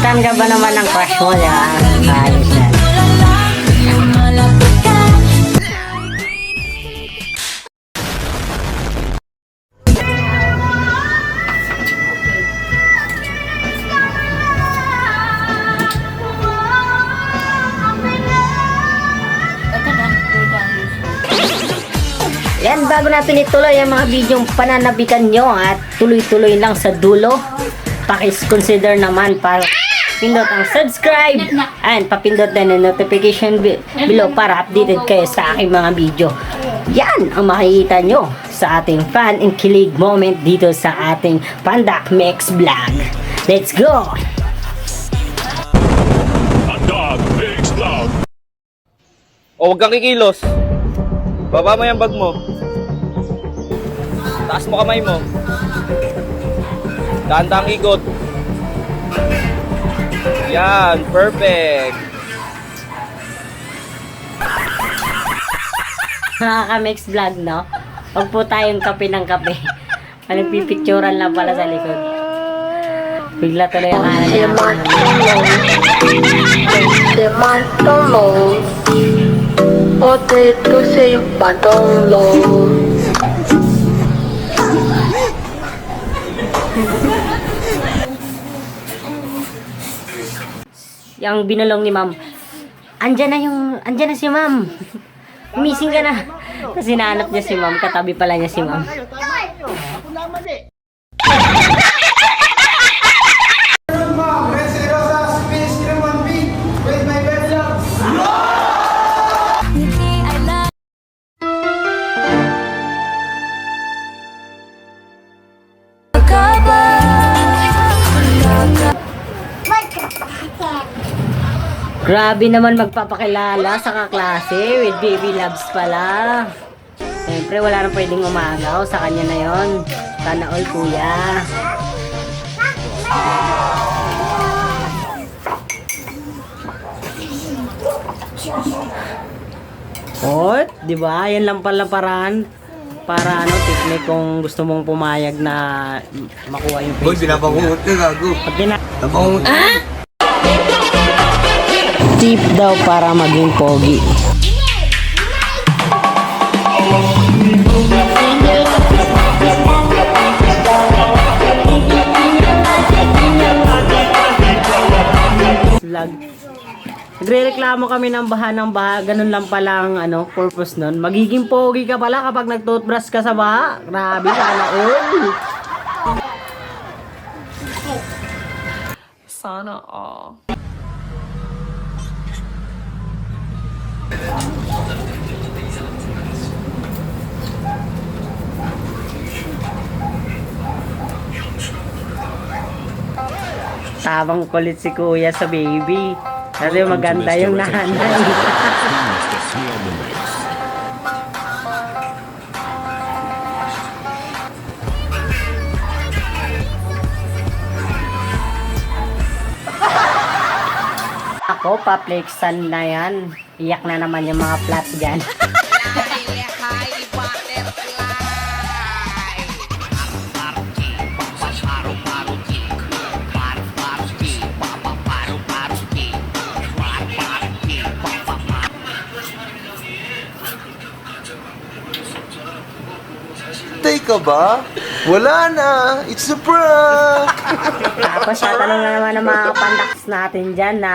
Napuntahan ka ba naman ng crush mo, ba? Ayos yan. Yan, bago natin ituloy ang mga bidyong pananabikan nyo at tuloy-tuloy lang sa dulo, pakis-consider naman para pindot ang subscribe and papindot din ang notification be- below para updated kayo sa aking mga video. Yan ang makikita nyo sa ating fan and kilig moment dito sa ating Pandak Mix Vlog. Let's go! Makes love. O, huwag kang kikilos. Baba mo yung bag mo. Taas mo kamay mo. Dahan-dahang ikot. Yan, perfect. Nakaka-mix vlog, no? Huwag po tayong kape ng kape. Nagpipicturan lang pala sa likod. Bigla tuloy ang ano niya. McDonald's. Potato say McDonald's. Yung binulong ni ma'am. Andyan na yung, andyan na si ma'am. Missing ka na. Kasi nahanap niya si ma'am. Katabi pala niya si ma'am. Grabe naman magpapakilala sa kaklase with baby loves pala. Siyempre, wala nang pwedeng umagaw. Sa kanya na yon. Sana all, kuya. Ot, di ba? Yan lang pala paraan para ano, technique kung gusto mong pumayag na makuha yung Boy, Facebook binabangungot ka, gago. Pag pina- Nabangungot tip daw para maging pogi. Vlog. Nagre-reklamo kami ng baha ng baha. Ganun lang pala ang ano, purpose nun. Magiging pogi ka pala kapag nag-toothbrush ka sa baha. Grabe, sana all. Sana all. Tabang kulit si kuya sa baby. Kasi maganda yung nanay. Ako, paplexan na yan. Iyak na naman yung mga plat dyan. Tay ka ba? Wala na. It's a prank. Tapos tatanong na naman ng mga pandaks natin dyan na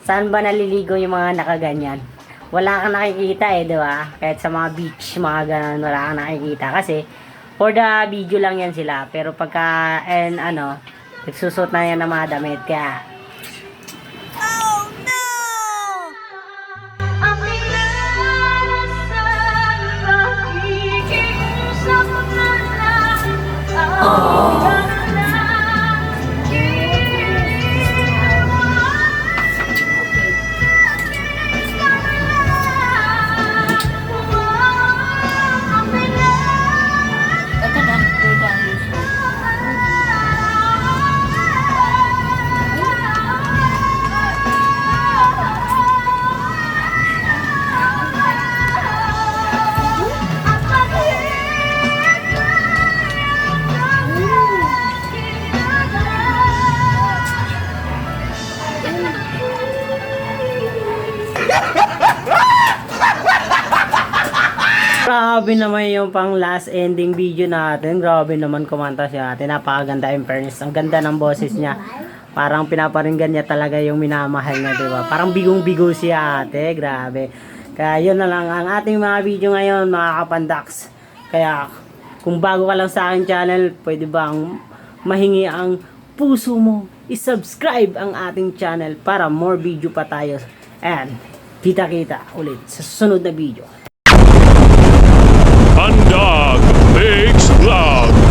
saan ba naliligo yung mga nakaganyan. Wala kang nakikita eh, di ba? Kahit sa mga beach, mga ganun, wala kang nakikita. Kasi for the video lang yan sila. Pero pagka, and ano, nagsusot na yan ng mga damit. Kaya, Grabe naman yung pang last ending video natin. Grabe naman kumanta siya ate. Napakaganda in fairness. Ang ganda ng boses niya. Parang pinaparinggan niya talaga yung minamahal niya, di ba? Parang bigong-bigo siya ate. Grabe. Kaya yun na lang ang ating mga video ngayon, mga kapandax. Kaya kung bago ka lang sa aking channel, pwede bang mahingi ang puso mo? I-subscribe ang ating channel para more video pa tayo. And kita-kita ulit sa susunod na video. Pandog Mix Vlog.